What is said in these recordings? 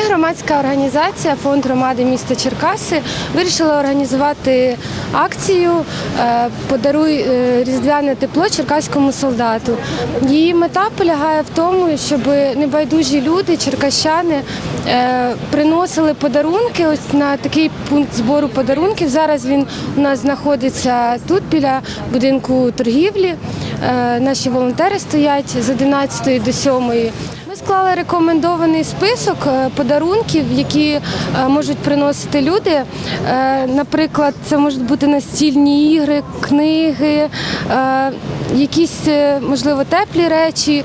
громадська організація Фонд громади міста Черкаси вирішила організувати акцію е, Подаруй е, різдвяне тепло черкаському солдату. Її мета полягає в тому, щоб небайдужі люди, черкащани, е, приносили подарунки. Ось на такий пункт збору подарунків. Зараз він у нас знаходиться тут біля будинку торгівлі. Наші волонтери стоять з 11 до 7. Склали рекомендований список е, подарунків, які е, можуть приносити люди. Е, Наприклад, це можуть бути настільні ігри, книги, якісь, можливо, теплі речі,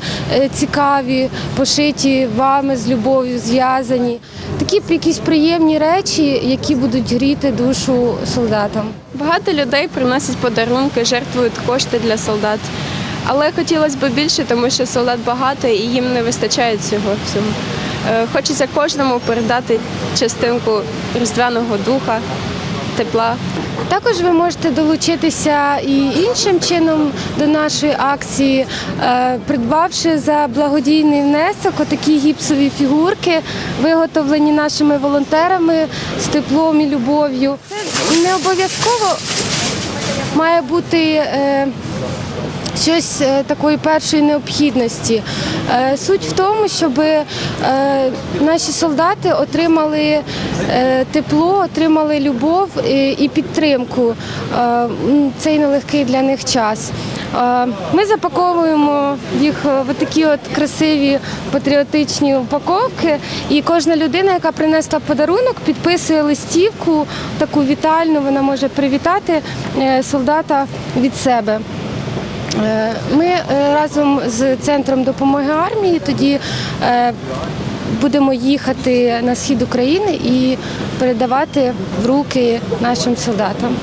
цікаві, пошиті вами з любов'ю, зв'язані. Такі якісь приємні речі, які будуть гріти душу солдатам. Багато людей приносять подарунки, жертвують кошти для солдат. Але хотілося б більше, тому що солдат багато і їм не вистачає цього всього. Е, Хочеться кожному передати частинку різдвяного духа, тепла. Також ви можете долучитися і іншим чином до нашої акції, е, придбавши за благодійний внесок отакі гіпсові фігурки, виготовлені нашими волонтерами з теплом і любов'ю. Це не обов'язково має бути. Щось е, такої першої необхідності. Е, Суть в тому, щоб е, наші солдати отримали тепло, отримали любов і- підтримку цей нелегкий для них час. Ми запаковуємо їх в такі от красиві патріотичні упаковки, і кожна людина, яка принесла подарунок, підписує листівку, таку вітальну. Вона може привітати солдата від себе. Е, Ми е, разом з центром допомоги армії тоді е, будемо їхати на схід України і передавати в руки нашим солдатам.